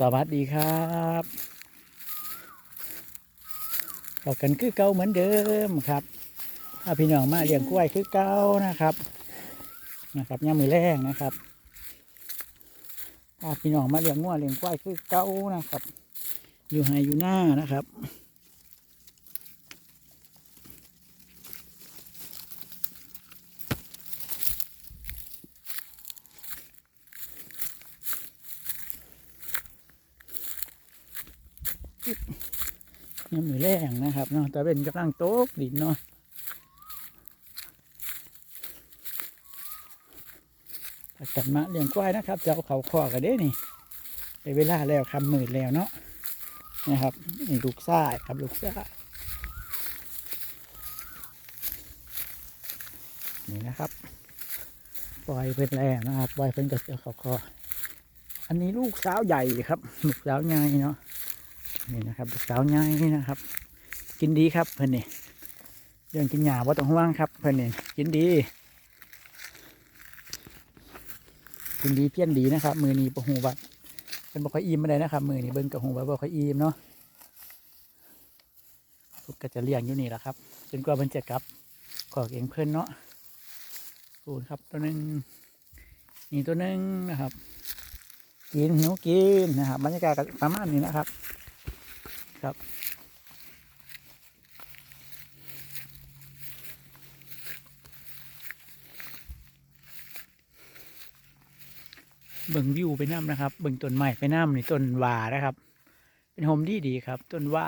สวัสดีครับเรากันคือเก่าเหมือนเดิมครับถ้าพี่น้องมาเลี้ยงกล้วยคือเก่านะครับ นะครับย่ามือแรกนะครับถ้าพี่น้องมาเลี้ยงงัวเลี้ยงกล้วยคือเก่านะครับ อยู่ไฮอยู่หน้านะครับ ยังมือแรงนะครับเนาะแต่เป็นกำลังโต๊กดินเนาะถ้ากลับมาเลี้ยงควายนะครับจะเอาเขาคอกันเด้นี่ไปเวลาแล้วคำมืดแล้วเนาะนะครับนี่ลูกซ่ายครับลูกซ่ายนี่นะครับ ปล่อยเป็นแล้วนะครับปล่อยเป็นกับเจ้าเขาคออันนี้ลูกสาวใหญ่ครับลูกสาวใหญ่เนาะ นี่นะครับสาวใหญ่นะครับ กินดีครับเพื่อนนี่เรื่องกินหญ้าว่าต้องห่วงครับ เพื่อนนี่กินดี กินดีเพี้ยนดีนะครับ มือนี้ปะหูบัดเป็นบค่อยอิ่มไม่ได้นะครับ มือนี้เบิ้งกับหูบัดบ่ค่อยอิ่มเนาะพวกก็จะเลี้ยงอยู่นี่แหละครับจนกว่ามันจะกลับขอกเองเพื่อนเนาะพูดครับตัวหนึ่งนี่ตัวหนึ่งนะครับ กินหนูกินนะครับบรรยากาศก็ประมาณนี้นะครับ ครับ เบิ่งวิวไปน้ำนะครับ เบิ่งต้นไม้ไปน้ำนี่ต้นว่านะครับ เป็นโฮมที่ดีครับ ต้นว่า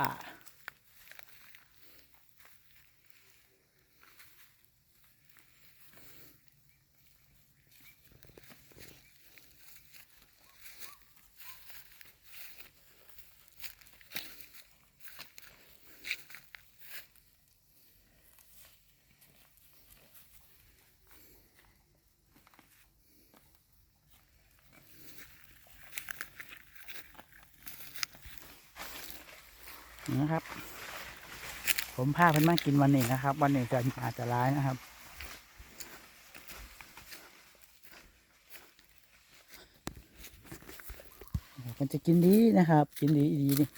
นะครับ ผมพาเพิ่อนมากินวันนี้นะครับ วันนี้จะอาจจะร้ายนะครับมันจะกินดีนะครับ กินดีดีนี่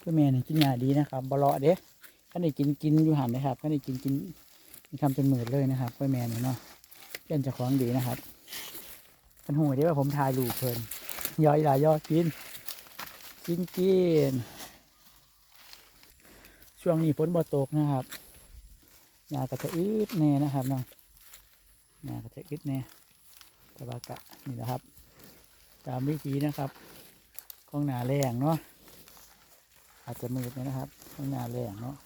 พื่แม่นี่กินยาดีนะครับบลอเด้ขันได้กินกินอยู่หันนะครับขันได้กินกินมีคำเป็นหมื่นเลยนะครับพ่อแม่นี่เนาะเป็นจะของดีนะครับขันหูได้ว่าผมทายลูกเพลินย่อยหลายย่อดกิน กินกิน ช่วงนี้ฝนบ่ตกนะครับหญ้าก็จะอึดแน่นะครับเนาะหญ้าก็จะอึดแน่ต่ว่ากะนี่นะครับ ตามวิธีนะครับของหนาแรงเนาะอาจจะมืดน่ยนะครับของหนาแรงเนาะ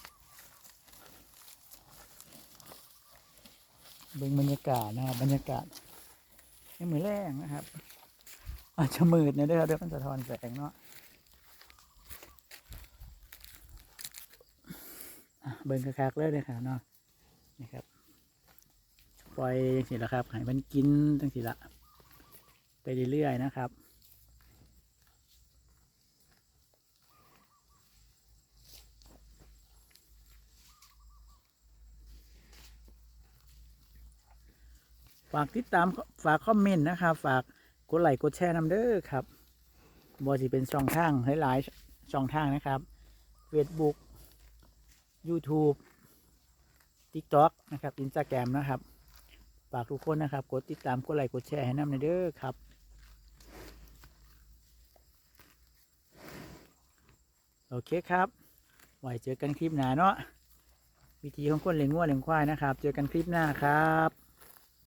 เบิ่งบรรยากาศนะครับบรรยากาศให้มือแรงนะครับ อาจจะมืดนะเด้อเดี๋ยวมันสะท้อนแสงเนาะอะ เบิ่งคักๆเลยเลยค่ะเนาะนี่ครับ ปล่อยจังสิละครับให้มันกินจังสิละไปเรื่อยๆนะครับฝากติดตามฝากคอมเมนต์นะครับฝากกดไลค์กดแชร์นำเด้อครับบอสิเป็นช่องทางหลายๆช่องทางนะครับ Facebook YouTube TikTok นะครับ Instagram นะครับฝากทุกคนนะครับ กดติดตาม กดไลค์ กดแชร์ให้น้ำในเด้อครับโอเคครับไว้เจอกันคลิปหน้าเนาะวิธีของคนเลี้ยงวัวเลี้ยงควายนะครับ เจอกันคลิปหน้าครับ